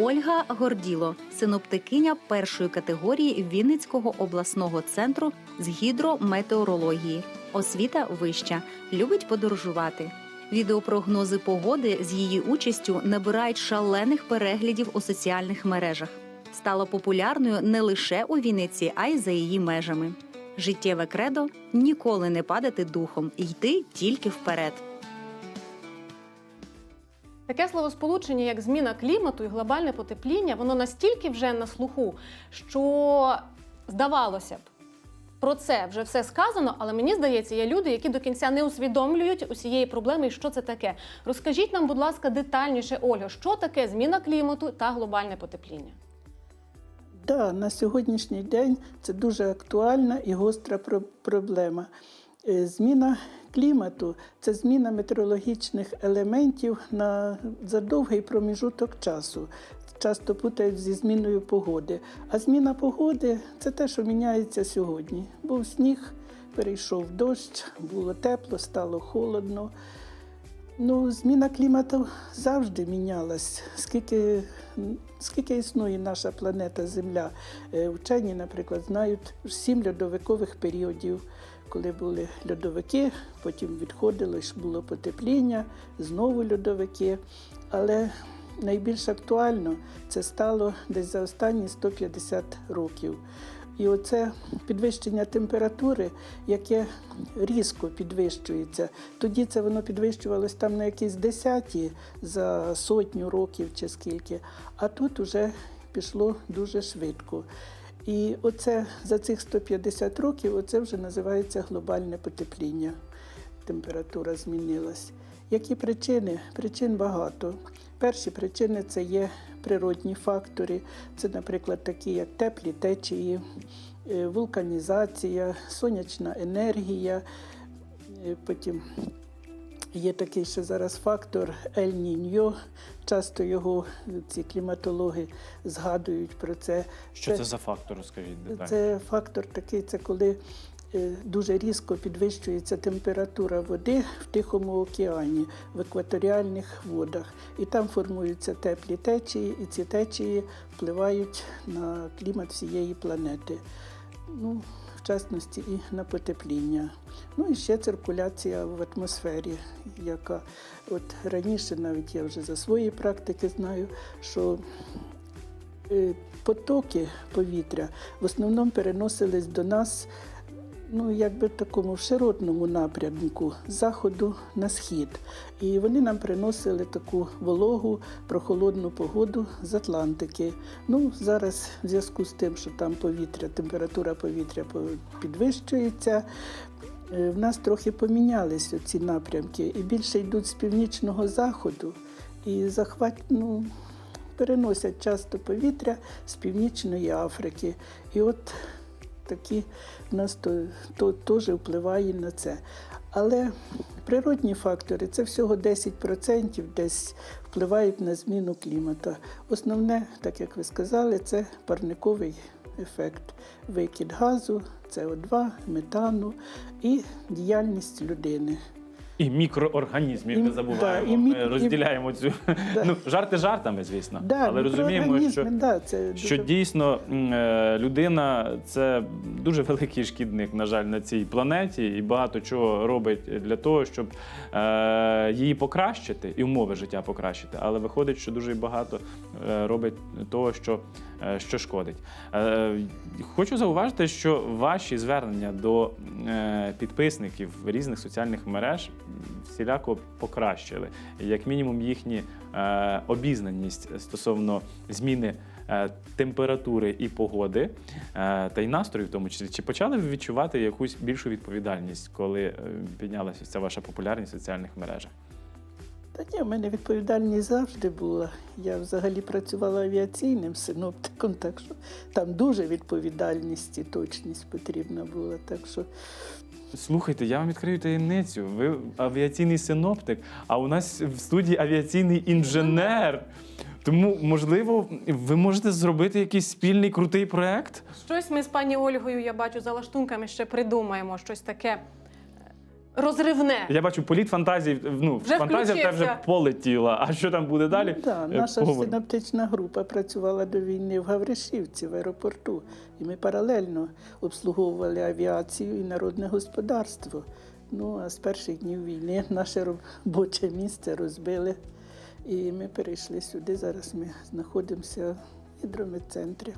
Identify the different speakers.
Speaker 1: Ольга Горділо, синоптикиня першої категорії Вінницького обласного центру з гідрометеорології. Освіта вища, любить подорожувати. Відеопрогнози погоди з її участю набирають шалених переглядів у соціальних мережах. Стала популярною не лише у Вінниці, а й за її межами. Життєве кредо ніколи не падати духом, йти тільки вперед.
Speaker 2: Таке словосполучення, як зміна клімату і глобальне потепління, воно настільки вже на слуху, що здавалося б, про це вже все сказано, але мені здається, є люди, які до кінця не усвідомлюють усієї проблеми і що це таке. Розкажіть нам, будь ласка, детальніше, Ольга, що таке зміна клімату та глобальне потепління?
Speaker 3: Да, на сьогоднішній день це дуже актуальна і гостра проблема. Е, Зміна клімату це зміна метеорологічних елементів на за довгий проміжуток часу. Часто путають зі зміною погоди. А зміна погоди це те, що міняється сьогодні. Був сніг, перейшов дощ, було тепло, стало холодно. Ну, зміна клімату завжди мінялась. Скільки, скільки існує наша планета Земля? Е, Вчені, наприклад, знають сім льодовикових періодів, коли були льодовики, потім відходили, було потепління, знову льодовики. Але найбільш актуально це стало десь за останні 150 років. І оце підвищення температури, яке різко підвищується. Тоді це воно підвищувалось там на якісь десяті за сотню років чи скільки, а тут уже пішло дуже швидко. І оце за цих 150 років оце вже називається глобальне потепління. Температура змінилась. Які причини? Причин багато. Перші причини це є природні фактори. Це, наприклад, такі як теплі течії, е, вулканізація, сонячна енергія. Е, Потім є такий ще зараз фактор Ель-Ніньо. Часто його ці кліматологи згадують про це.
Speaker 4: Що це за фактор, розкажіть детально?
Speaker 3: Це фактор такий, це коли е, дуже різко підвищується температура води в Тихому океані, в екваторіальних водах. І там формуються теплі течії, і ці течії впливають на клімат всієї планети. Ну, в і на потепління. Ну і ще циркуляція в атмосфері, яка от раніше навіть я вже за свої практики знаю, що е, потоки повітря в основному переносились до нас. Ну, якби такому широтному напрямку з заходу на схід. І вони нам приносили таку вологу, прохолодну погоду з Атлантики. Ну, зараз в зв'язку з тим, що там повітря, температура повітря підвищується, е, в нас трохи помінялися ці напрямки і більше йдуть з північного заходу. І захват, ну, переносять часто повітря з Північної Африки. І от такі в нас то, то теж впливає на це. Але природні фактори це всього 10% десь впливають на зміну клімату. Основне, так як ви сказали, це парниковий ефект, викид газу, СО2, метану і діяльність людини.
Speaker 4: І мікроорганізмів
Speaker 3: І-
Speaker 4: не
Speaker 3: да,
Speaker 4: забуваємо. Ми розділяємо цю ну жарти жартами, звісно,
Speaker 3: Да,
Speaker 4: але розуміємо, що,
Speaker 3: да, це
Speaker 4: що
Speaker 3: дуже
Speaker 4: дійсно е, людина це дуже великий шкідник, на жаль, на цій планеті, і багато чого робить для того, щоб е, її покращити і умови життя покращити. Але виходить, що дуже багато е, робить того, що, що шкодить. Е, хочу зауважити, що ваші звернення до е, підписників різних соціальних мереж всіляко покращили. Як мінімум, їхні е, обізнаність стосовно зміни е, температури і погоди, е, та й настрою, в тому числі. Чи почали ви відчувати якусь більшу відповідальність, коли е, піднялася ця ваша популярність в соціальних мережах?
Speaker 3: Та ні, в мене відповідальність завжди була. Я взагалі працювала авіаційним синоптиком, так що там дуже відповідальність і точність потрібна була. Так що
Speaker 4: Слухайте, я вам відкрию таємницю. Ви авіаційний синоптик, а у нас в студії авіаційний інженер. Тому, можливо, ви можете зробити якийсь спільний крутий проект?
Speaker 2: Щось ми з пані Ольгою, я бачу, за лаштунками ще придумаємо щось таке. Розривне.
Speaker 4: Я бачу політ фантазії. Ну,
Speaker 2: Вже
Speaker 4: фантазія в вже полетіла. А що там буде далі?
Speaker 3: Ну, да,
Speaker 4: Е,
Speaker 3: наша
Speaker 4: поговоримо.
Speaker 3: синаптична група працювала до війни в Гавришівці в аеропорту, і ми паралельно обслуговували авіацію і народне господарство. Ну а з перших днів війни наше робоче місце розбили, і ми перейшли сюди. Зараз ми знаходимося в гідрометцентрі.